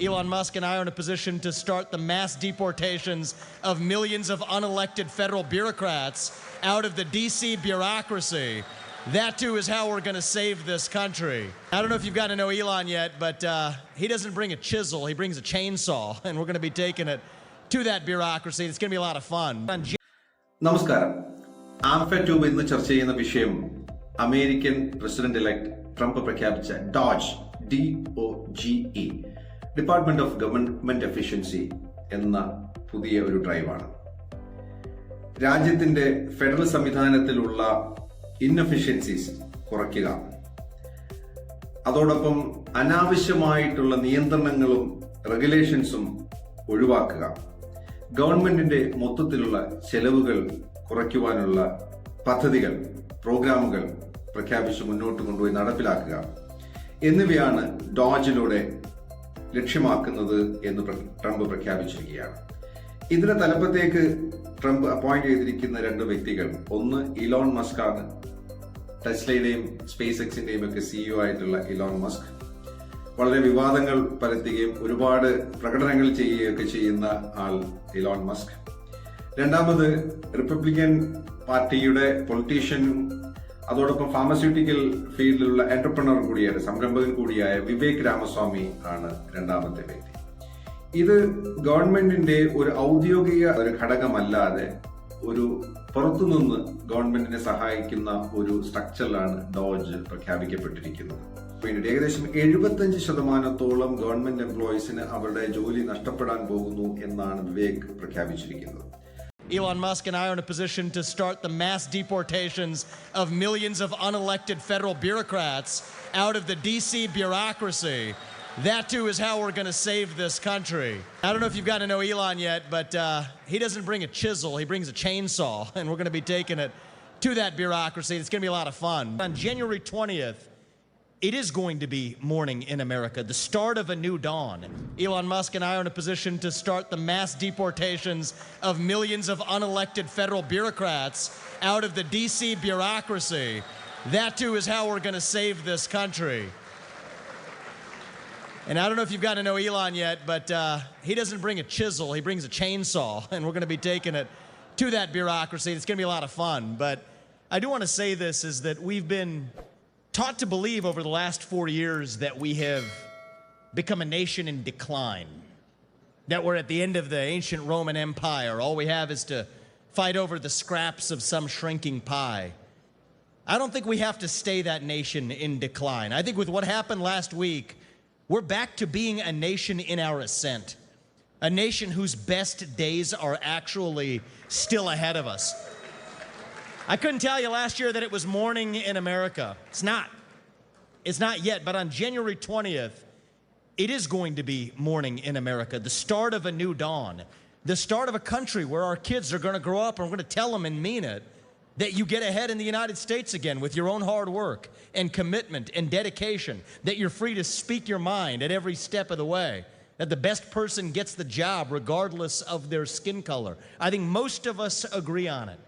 Elon Musk and I are in a position to start the mass deportations of millions of unelected federal bureaucrats out of the DC bureaucracy. That too is how we're going to save this country. I don't know if you've gotten to know Elon yet, but uh, he doesn't bring a chisel, he brings a chainsaw, and we're going to be taking it to that bureaucracy. It's going to be a lot of fun. On നമസ്കാരം alpha tube ഇന്ന് ചർച്ച ചെയ്യുന്ന വിഷയം American president elect Trump പ്രഖ്യാപിച്ച DOGE D O G E department of government efficiency എന്ന പുതിയ ഒരു ഡ്രൈവാണ് രാജ്യത്തിന്റെ ഫെഡറൽ സംവിധാനത്തിലുള്ള ഇൻഎഫിഷ്യൻസീസ് കുറയ്ക്കുക. അതോടൊപ്പം അനാവശ്യമായിട്ടുള്ള നിയന്ത്രണങ്ങളും റെഗുലേഷൻസും ഒഴിവാക്കുക. ഗവൺമെന്റിന്റെ മൊത്തത്തിലുള്ള ചെലവുകൾ കുറയ്ക്കുവാനുള്ള പദ്ധതികൾ പ്രോഗ്രാമുകൾ പ്രഖ്യാപിച്ച് മുന്നോട്ട് കൊണ്ടുപോയി നടപ്പിലാക്കുക. എന്നിവയാണ് ഡോജിലൂടെ ലക്ഷ്യമാക്കുന്നത് എന്ന് ട്രംപ് പ്രഖ്യാപിച്ചിരിക്കുകയാണ്. ഇതിന്റെ തലപ്പത്തേക്ക് ട്രംപ് അപ്പോയിന്റ് ചെയ്തിരിക്കുന്ന രണ്ട് വ്യക്തികൾ ഒന്ന് ഇലോൺ മസ്ക് ആണ് ടെസ്ലയുടെയും സ്പേസ് എക്സിന്റെയും ഒക്കെ സിഇഒ ആയിട്ടുള്ള ഇലോൺ മസ്ക്. വളരെ വിവാദങ്ങൾ പരത്തുകയും ഒരുപാട് പ്രകടനങ്ങൾ ചെയ്യുകയൊക്കെ ചെയ്യുന്ന ആൾ ഇലോൺ മസ്ക്. രണ്ടാമത് റിപ്പബ്ലിക്കൻ പാർട്ടിയുടെ പൊളിറ്റീഷ്യനും അതോടൊപ്പം ഫാർമസ്യൂട്ടിക്കൽ ഫീൽഡിലുള്ള എന്റർപ്രണർ കൂടിയായ സംരംഭകൻ കൂടിയായ വിവേക് രാമസ്വാമി ആണ് രണ്ടാമത്തെ വ്യക്തി. ഇത് ഗവൺമെന്റിന്റെ ഒരു ഔദ്യോഗിക ഒരു ഘടകമല്ലാതെ ഒരു പുറത്തുനിന്ന് ഗവൺമെന്റിനെ സഹായിക്കുന്ന ഒരു സ്ട്രക്ചറിലാണ് ഡോജ് പ്രഖ്യാപിക്കപ്പെട്ടിരിക്കുന്നത്. പിന്നീട് ഏകദേശം എഴുപത്തഞ്ച് ശതമാനത്തോളം ഗവൺമെന്റ് എംപ്ലോയീസിന് അവരുടെ ജോലി നഷ്ടപ്പെടാൻ പോകുന്നു എന്നാണ് വിവേക് പ്രഖ്യാപിച്ചിരിക്കുന്നത്. Elon Musk and I are in a position to start the mass deportations of millions of unelected federal bureaucrats out of the DC bureaucracy. That too is how we're going to save this country. I don't know if you've got to know Elon yet, but uh, he doesn't bring a chisel, he brings a chainsaw, and we're going to be taking it to that bureaucracy. It's going to be a lot of fun. On January 20th, it is going to be morning in America, the start of a new dawn. Elon Musk and I are in a position to start the mass deportations of millions of unelected federal bureaucrats out of the DC bureaucracy. That too is how we're going to save this country. And I don't know if you've got to know Elon yet, but uh, he doesn't bring a chisel, he brings a chainsaw, and we're going to be taking it to that bureaucracy. It's going to be a lot of fun. But I do want to say this is that we've been taught to believe over the last four years that we have become a nation in decline, that we're at the end of the ancient Roman Empire. All we have is to fight over the scraps of some shrinking pie. I don't think we have to stay that nation in decline. I think with what happened last week, we're back to being a nation in our ascent, a nation whose best days are actually still ahead of us. I couldn't tell you last year that it was morning in America. It's not. It's not yet, but on January 20th, it is going to be morning in America, the start of a new dawn, the start of a country where our kids are going to grow up and we're going to tell them and mean it that you get ahead in the United States again with your own hard work and commitment and dedication, that you're free to speak your mind at every step of the way, that the best person gets the job regardless of their skin color. I think most of us agree on it.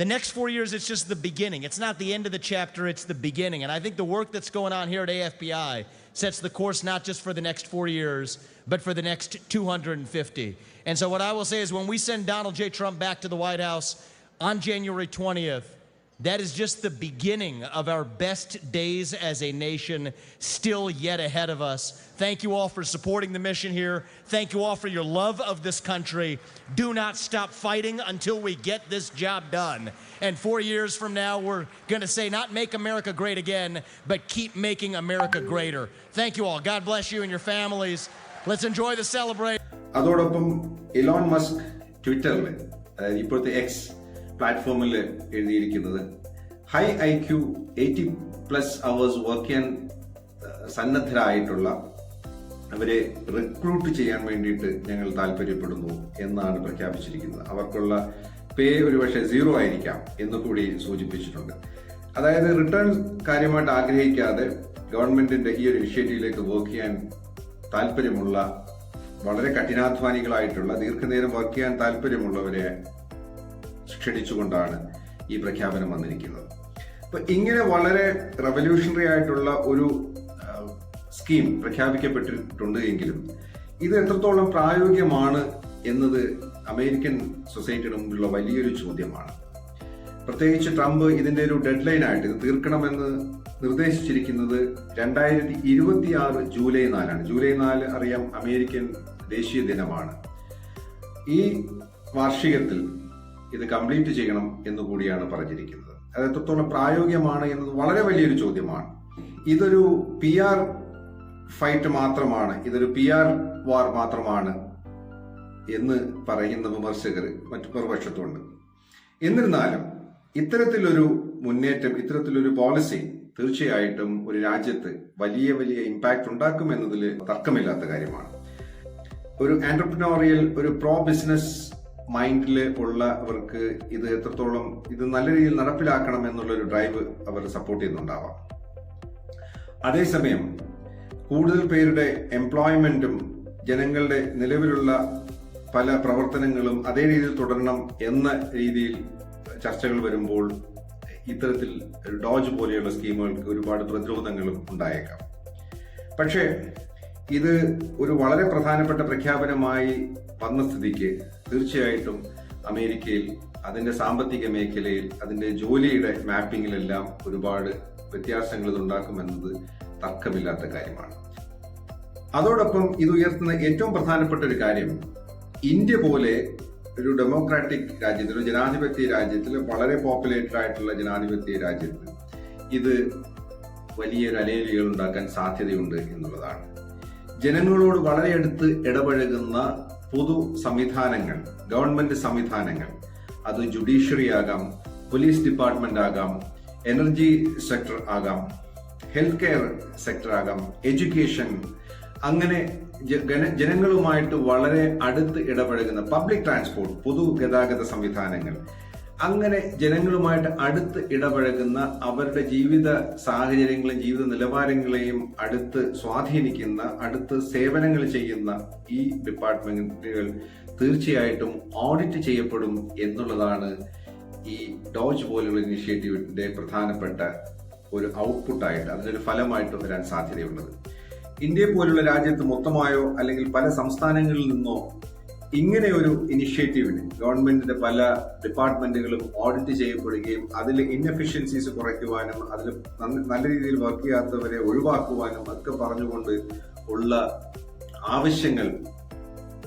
The next four years, it's just the beginning. It's not the end of the chapter, it's the beginning. And I think the work that's going on here at AFBI sets the course not just for the next four years, but for the next 250. And so, what I will say is when we send Donald J. Trump back to the White House on January 20th, that is just the beginning of our best days as a nation, still yet ahead of us. Thank you all for supporting the mission here. Thank you all for your love of this country. Do not stop fighting until we get this job done. And four years from now, we're going to say not make America great again, but keep making America greater. Thank you all. God bless you and your families. Let's enjoy the celebration. അതോടൊപ്പം Elon Musk ട്വിറ്ററിൽ അതായത് ഇപ്പോഴത്തെ X പ്ലാറ്റ്ഫോമിൽ എഴുതിയിരിക്കുന്നത്. High I Q eighty plus hours work ചെയ്യാൻ സന്നദ്ധരായിട്ടുള്ള അവരെ recruit ചെയ്യാൻ വേണ്ടിയിട്ട് ഞങ്ങൾ താല്പര്യപ്പെടുന്നു എന്നാണ് പ്രഖ്യാപിച്ചിരിക്കുന്നത്. അവർക്കുള്ള പേ ഒരുപക്ഷെ സീറോ ആയിരിക്കാം എന്ന് കൂടി സൂചിപ്പിച്ചിട്ടുണ്ട്. അതായത് റിട്ടേൺ കാര്യമായിട്ട് ആഗ്രഹിക്കാതെ ഗവൺമെന്റിന്റെ ഈ ഒരു ഇനിഷ്യേറ്റീവിലേക്ക് വർക്ക് ചെയ്യാൻ താല്പര്യമുള്ള വളരെ കഠിനാധ്വാനികളായിട്ടുള്ള ദീർഘനേരം വർക്ക് ചെയ്യാൻ താല്പര്യമുള്ളവരെ ക്ഷണിച്ചുകൊണ്ടാണ് ഈ പ്രഖ്യാപനം വന്നിരിക്കുന്നത്. അപ്പൊ ഇങ്ങനെ വളരെ റവല്യൂഷണറി ആയിട്ടുള്ള ഒരു സ്കീം പ്രഖ്യാപിക്കപ്പെട്ടിട്ടുണ്ട് എങ്കിലും ഇത് എത്രത്തോളം പ്രായോഗികമാണ് എന്നത് അമേരിക്കൻ സൊസൈറ്റിയുടെ മുമ്പിലുള്ള വലിയൊരു ചോദ്യമാണ്. പ്രത്യേകിച്ച് ട്രംപ് ഇതിന്റെ ഒരു ഡെഡ് ലൈൻ ആയിട്ട് ഇത് തീർക്കണമെന്ന് നിർദ്ദേശിച്ചിരിക്കുന്നത് രണ്ടായിരത്തി ഇരുപത്തി ആറ് ജൂലൈ നാലാണ്. ജൂലൈ നാല് അറിയാം അമേരിക്കൻ ദേശീയ ദിനമാണ്. ഈ വാർഷികത്തിൽ ഇത് കംപ്ലീറ്റ് ചെയ്യണം എന്ന് കൂടിയാണ് പറഞ്ഞിരിക്കുന്നത്. അത് എത്രത്തോളം പ്രായോഗികമാണ് എന്നത് വളരെ വലിയൊരു ചോദ്യമാണ്. ഇതൊരു പി ആർ ഫൈറ്റ് മാത്രമാണ് ഇതൊരു പി ആർ വാർ മാത്രമാണ് എന്ന് പറയുന്ന വിമർശകർ മറ്റു മറുപക്ഷത്തുണ്ട്. എന്നിരുന്നാലും ഇത്തരത്തിലൊരു മുന്നേറ്റം ഇത്തരത്തിലൊരു പോളിസി തീർച്ചയായിട്ടും ഒരു രാജ്യത്ത് വലിയ വലിയ ഇമ്പാക്ട് ഉണ്ടാക്കുമെന്നതിൽ തർക്കമില്ലാത്ത കാര്യമാണ്. ഒരു ആന്റർപ്രിനോറിയൽ ഒരു പ്രോ ബിസിനസ് മൈൻഡിൽ ഉള്ളവർക്ക് ഇത് എത്രത്തോളം ഇത് നല്ല രീതിയിൽ നടപ്പിലാക്കണം എന്നുള്ളൊരു ഡ്രൈവ് അവർ സപ്പോർട്ട് ചെയ്യുന്നുണ്ടാവാം. അതേസമയം കൂടുതൽ പേരുടെ എംപ്ലോയ്മെന്റും ജനങ്ങളുടെ നിലവിലുള്ള പല പ്രവർത്തനങ്ങളും അതേ രീതിയിൽ തുടരണം എന്ന രീതിയിൽ ചർച്ചകൾ വരുമ്പോൾ ഇത്തരത്തിൽ ഡോജ് പോലെയുള്ള സ്കീമുകൾക്ക് ഒരുപാട് പ്രതിരോധങ്ങളും ഉണ്ടായേക്കാം. പക്ഷേ ഇത് ഒരു വളരെ പ്രധാനപ്പെട്ട പ്രഖ്യാപനമായി വന്ന സ്ഥിതിക്ക് തീർച്ചയായിട്ടും അമേരിക്കയിൽ അതിന്റെ സാമ്പത്തിക മേഖലയിൽ അതിന്റെ ജോലിയുടെ മാപ്പിങ്ങിലെല്ലാം ഒരുപാട് വ്യത്യാസങ്ങൾ ഇതുണ്ടാക്കുമെന്നത് തർക്കമില്ലാത്ത കാര്യമാണ്. അതോടൊപ്പം ഇത് ഉയർത്തുന്ന ഏറ്റവും പ്രധാനപ്പെട്ട ഒരു കാര്യം ഇന്ത്യ പോലെ ഒരു ഡെമോക്രാറ്റിക് രാജ്യത്തിൽ ഒരു ജനാധിപത്യ രാജ്യത്തിൽ വളരെ പോപ്പുലേറ്റഡ് ആയിട്ടുള്ള ജനാധിപത്യ രാജ്യത്ത് ഇത് വലിയൊരു അലേലികൾ ഉണ്ടാക്കാൻ സാധ്യതയുണ്ട് എന്നുള്ളതാണ്. ജനങ്ങളോട് വളരെ അടുത്ത് ഇടപഴകുന്ന പൊതു സംവിധാനങ്ങൾ ഗവൺമെന്റ് സംവിധാനങ്ങൾ. അത് ജുഡീഷ്യറി ആകാം പോലീസ് ഡിപ്പാർട്ട്മെന്റ് ആകാം എനർജി സെക്ടർ ആകാം ഹെൽത്ത് കെയർ സെക്ടർ ആകാം എഡ്യൂക്കേഷൻ. അങ്ങനെ ജനങ്ങളുമായിട്ട് വളരെ അടുത്ത് ഇടപഴകുന്ന പബ്ലിക് ട്രാൻസ്പോർട്ട് പൊതു ഗതാഗത സംവിധാനങ്ങൾ. അങ്ങനെ ജനങ്ങളുമായിട്ട് അടുത്ത് ഇടപഴകുന്ന അവരുടെ ജീവിത സാഹചര്യങ്ങളെയും ജീവിത നിലവാരങ്ങളെയും അടുത്ത് സ്വാധീനിക്കുന്ന അടുത്ത് സേവനങ്ങൾ ചെയ്യുന്ന ഈ ഡിപ്പാർട്ട്മെന്റുകൾ തീർച്ചയായിട്ടും ഓഡിറ്റ് ചെയ്യപ്പെടും എന്നുള്ളതാണ് ഈ ഡോജ് പോലുള്ള ഇനിഷ്യേറ്റീവിന്റെ പ്രധാനപ്പെട്ട ഒരു ഔട്ട്പുട്ടായിട്ട് അതിനൊരു ഫലമായിട്ട് വരാൻ സാധ്യതയുള്ളത്. ഇന്ത്യ പോലുള്ള രാജ്യത്ത് മൊത്തമായോ അല്ലെങ്കിൽ പല സംസ്ഥാനങ്ങളിൽ നിന്നോ ഇങ്ങനെ ഒരു ഇനിഷ്യേറ്റീവിന് ഗവൺമെന്റിന്റെ പല ഡിപ്പാർട്ട്മെന്റുകളും ഓഡിറ്റ് ചെയ്യപ്പെടുകയും അതിൽ ഇൻഎഫിഷ്യൻസീസ് കുറയ്ക്കുവാനും അതിൽ നല്ല രീതിയിൽ വർക്ക് ചെയ്യാത്തവരെ ഒഴിവാക്കുവാനും ഒക്കെ പറഞ്ഞുകൊണ്ട് ഉള്ള ആവശ്യങ്ങൾ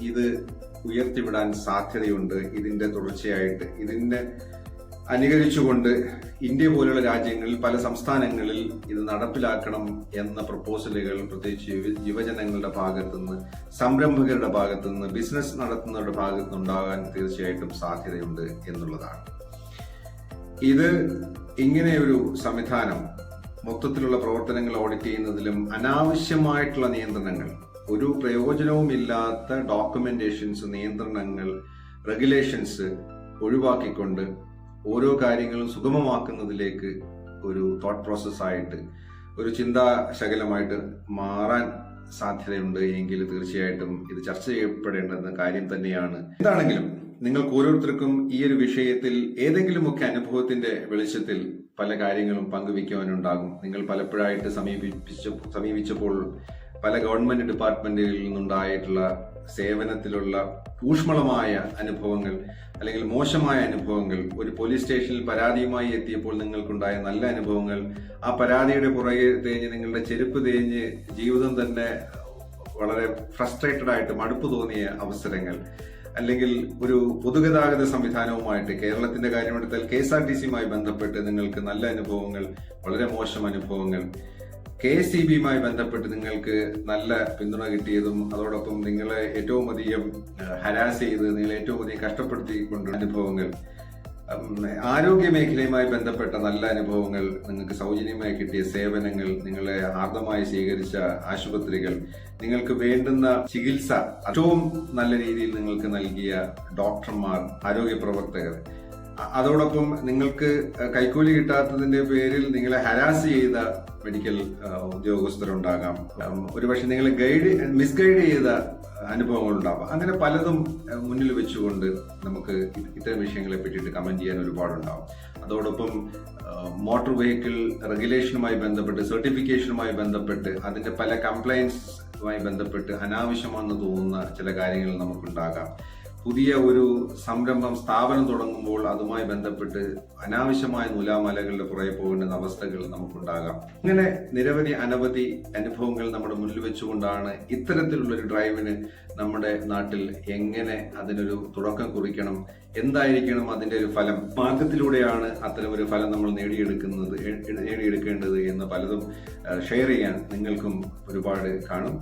ഇത് ഉയർത്തിവിടാൻ സാധ്യതയുണ്ട്. ഇതിന്റെ തുടർച്ചയായിട്ട് ഇതിന്റെ അനുകരിച്ചുകൊണ്ട് ഇന്ത്യ പോലുള്ള രാജ്യങ്ങളിൽ പല സംസ്ഥാനങ്ങളിൽ ഇത് നടപ്പിലാക്കണം എന്ന പ്രപ്പോസലുകൾ പ്രത്യേകിച്ച് യുവ- യുവജനങ്ങളുടെ ഭാഗത്തുനിന്ന് സംരംഭകരുടെ ഭാഗത്തുനിന്ന് ബിസിനസ് നടത്തുന്നവരുടെ ഭാഗത്തുനിന്ന് ഉണ്ടാകാൻ തീർച്ചയായിട്ടും സാധ്യതയുണ്ട് എന്നുള്ളതാണ്. ഇത് ഇങ്ങനെയൊരു സംവിധാനം മൊത്തത്തിലുള്ള പ്രവർത്തനങ്ങൾ ഓഡിറ്റ് ചെയ്യുന്നതിലും അനാവശ്യമായിട്ടുള്ള നിയന്ത്രണങ്ങൾ ഒരു പ്രയോജനവുമില്ലാത്ത ഡോക്യുമെന്റേഷൻസ് നിയന്ത്രണങ്ങൾ റെഗുലേഷൻസ് ഒഴിവാക്കിക്കൊണ്ട് ഓരോ കാര്യങ്ങളും സുഗമമാക്കുന്നതിലേക്ക് ഒരു തോട്ട് പ്രോസസ്സായിട്ട് ഒരു ചിന്താശകലമായിട്ട് മാറാൻ സാധ്യതയുണ്ട് എങ്കിൽ തീർച്ചയായിട്ടും ഇത് ചർച്ച ചെയ്യപ്പെടേണ്ടുന്ന കാര്യം തന്നെയാണ്. എന്താണെങ്കിലും നിങ്ങൾക്ക് ഓരോരുത്തർക്കും ഈ ഒരു വിഷയത്തിൽ ഏതെങ്കിലുമൊക്കെ അനുഭവത്തിന്റെ വെളിച്ചത്തിൽ പല കാര്യങ്ങളും പങ്കുവയ്ക്കുവാനുണ്ടാകും. നിങ്ങൾ പലപ്പോഴായിട്ട് സമീപിച്ച സമീപിച്ചപ്പോൾ പല ഗവൺമെന്റ് ഡിപ്പാർട്ട്മെന്റുകളിൽ നിന്നുണ്ടായിട്ടുള്ള സേവനത്തിലുള്ള ഊഷ്മളമായ അനുഭവങ്ങൾ അല്ലെങ്കിൽ മോശമായ അനുഭവങ്ങൾ ഒരു പോലീസ് സ്റ്റേഷനിൽ പരാതിയുമായി എത്തിയപ്പോൾ നിങ്ങൾക്കുണ്ടായ നല്ല അനുഭവങ്ങൾ ആ പരാതിയുടെ പുറകെ തേഞ്ഞ് നിങ്ങളുടെ ചെരുപ്പ് തേഞ്ഞ് ജീവിതം തന്നെ വളരെ ഫ്രസ്ട്രേറ്റഡ് ആയിട്ട് മടുപ്പ് തോന്നിയ അവസരങ്ങൾ. അല്ലെങ്കിൽ ഒരു പൊതുഗതാഗത സംവിധാനവുമായിട്ട് കേരളത്തിന്റെ കാര്യമെടുത്താൽ കെ എസ് ആർ ടി സിയുമായി ബന്ധപ്പെട്ട് നിങ്ങൾക്ക് നല്ല അനുഭവങ്ങൾ വളരെ മോശം അനുഭവങ്ങൾ കെ എസ് ഇ ബിയുമായി ബന്ധപ്പെട്ട് നിങ്ങൾക്ക് നല്ല പിന്തുണ കിട്ടിയതും അതോടൊപ്പം നിങ്ങളെ ഏറ്റവും അധികം ഹരാസ് ചെയ്ത് നിങ്ങളെ ഏറ്റവും അധികം കഷ്ടപ്പെടുത്തിക്കൊണ്ട് അനുഭവങ്ങൾ ആരോഗ്യ മേഖലയുമായി ബന്ധപ്പെട്ട നല്ല അനുഭവങ്ങൾ നിങ്ങൾക്ക് സൗജന്യമായി കിട്ടിയ സേവനങ്ങൾ നിങ്ങളെ ആർദ്രമായി സ്വീകരിച്ച ആശുപത്രികൾ നിങ്ങൾക്ക് വേണ്ടുന്ന ചികിത്സ ഏറ്റവും നല്ല രീതിയിൽ നിങ്ങൾക്ക് നൽകിയ ഡോക്ടർമാർ ആരോഗ്യ പ്രവർത്തകർ അതോടൊപ്പം നിങ്ങൾക്ക് കൈക്കൂലി കിട്ടാത്തതിന്റെ പേരിൽ നിങ്ങളെ ഹരാസ് ചെയ്ത മെഡിക്കൽ ഉദ്യോഗസ്ഥരുണ്ടാകാം. ഒരുപക്ഷെ നിങ്ങളെ ഗൈഡ് മിസ്ഗൈഡ് ചെയ്ത അനുഭവങ്ങൾ ഉണ്ടാവാം അങ്ങനെ പലതും മുന്നിൽ വെച്ചുകൊണ്ട് നമുക്ക് ഇത്തരം വിഷയങ്ങളെ പറ്റിയിട്ട് കമന്റ് ചെയ്യാൻ ഒരുപാടുണ്ടാവും. അതോടൊപ്പം മോട്ടോർ വെഹിക്കിൾ റെഗുലേഷനുമായി ബന്ധപ്പെട്ട് സർട്ടിഫിക്കേഷനുമായി ബന്ധപ്പെട്ട് അതിന്റെ പല കംപ്ലൈൻസുമായി ബന്ധപ്പെട്ട് അനാവശ്യമാണെന്ന് തോന്നുന്ന ചില കാര്യങ്ങൾ നമുക്കുണ്ടാകാം. പുതിയ ഒരു സംരംഭം സ്ഥാപനം തുടങ്ങുമ്പോൾ അതുമായി ബന്ധപ്പെട്ട് അനാവശ്യമായ നൂലാമാലകളുടെ പുറകെ പോകേണ്ടുന്ന അവസ്ഥകൾ നമുക്കുണ്ടാകാം. ഇങ്ങനെ നിരവധി അനവധി അനുഭവങ്ങൾ നമ്മുടെ മുന്നിൽ വെച്ചുകൊണ്ടാണ് ഇത്തരത്തിലുള്ള ഒരു ഡ്രൈവിന് നമ്മുടെ നാട്ടിൽ എങ്ങനെ അതിനൊരു തുടക്കം കുറിക്കണം എന്തായിരിക്കണം അതിന്റെ ഒരു ഫലം മാർഗത്തിലൂടെയാണ് അത്തരം ഒരു ഫലം നമ്മൾ നേടിയെടുക്കുന്നത് നേടിയെടുക്കേണ്ടത് എന്ന് പലതും ഷെയർ ചെയ്യാൻ നിങ്ങൾക്കും ഒരുപാട് കാണും.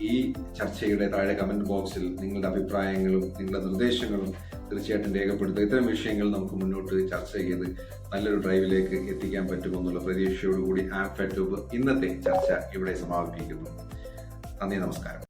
ഈ ചർച്ചയുടെ താഴെ കമന്റ് ബോക്സിൽ നിങ്ങളുടെ അഭിപ്രായങ്ങളും നിങ്ങളുടെ നിർദ്ദേശങ്ങളും തീർച്ചയായിട്ടും രേഖപ്പെടുത്തുക ഇത്തരം വിഷയങ്ങൾ നമുക്ക് മുന്നോട്ട് ചർച്ച ചെയ്ത് നല്ലൊരു ഡ്രൈവിലേക്ക് എത്തിക്കാൻ പറ്റുമെന്നുള്ള പ്രതീക്ഷയോടുകൂടി ആപ്പ് ട്യൂബ് ഇന്നത്തെ ചർച്ച ഇവിടെ സമാപിപ്പിക്കുന്നു. നന്ദി നമസ്കാരം.